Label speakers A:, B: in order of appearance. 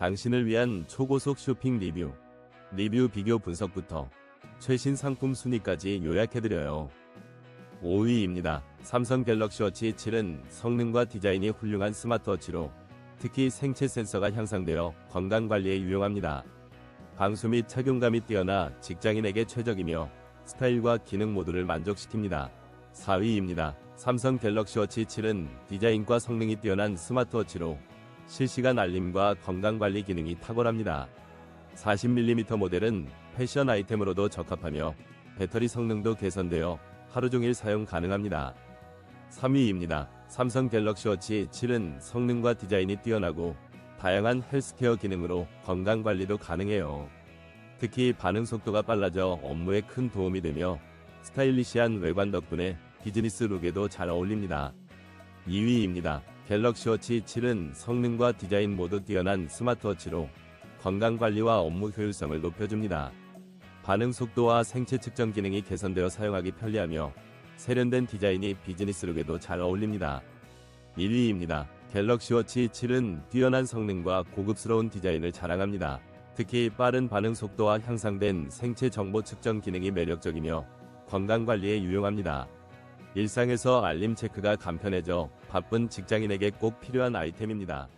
A: 당신을 위한 초고속 쇼핑 리뷰, 리뷰 비교 분석부터 최신 상품 순위까지 요약해드려요. 5위입니다. 삼성 갤럭시 워치 7은 성능과 디자인이 훌륭한 스마트워치로 특히 생체 센서가 향상되어 건강관리에 유용합니다. 방수 및 착용감이 뛰어나 직장인에게 최적이며 스타일과 기능 모두를 만족시킵니다. 4위입니다. 삼성 갤럭시 워치 7은 디자인과 성능이 뛰어난 스마트워치로 실시간 알림과 건강관리 기능이 탁월합니다. 40mm 모델은 패션 아이템으로도 적합하며 배터리 성능도 개선되어 하루 종일 사용 가능합니다. 3위입니다. 삼성 갤럭시 워치 7은 성능과 디자인이 뛰어나고 다양한 헬스케어 기능으로 건강 관리도 가능해요. 특히 반응 속도가 빨라져 업무에 큰 도움이 되며 스타일리시한 외관 덕분에 비즈니스 룩에도 잘 어울립니다. 2위입니다. 갤럭시 워치 7은 성능과 디자인 모두 뛰어난 스마트워치로 건강 관리와 업무 효율성을 높여줍니다. 반응 속도와 생체 측정 기능이 개선되어 사용하기 편리하며 세련된 디자인이 비즈니스 룩에도 잘 어울립니다. 1위입니다. 갤럭시 워치 7은 뛰어난 성능과 고급스러운 디자인을 자랑합니다. 특히 빠른 반응 속도와 향상된 생체 정보 측정 기능이 매력적이며 건강 관리에 유용합니다. 일상에서 알림 체크가 간편해져 바쁜 직장인에게 꼭 필요한 아이템입니다.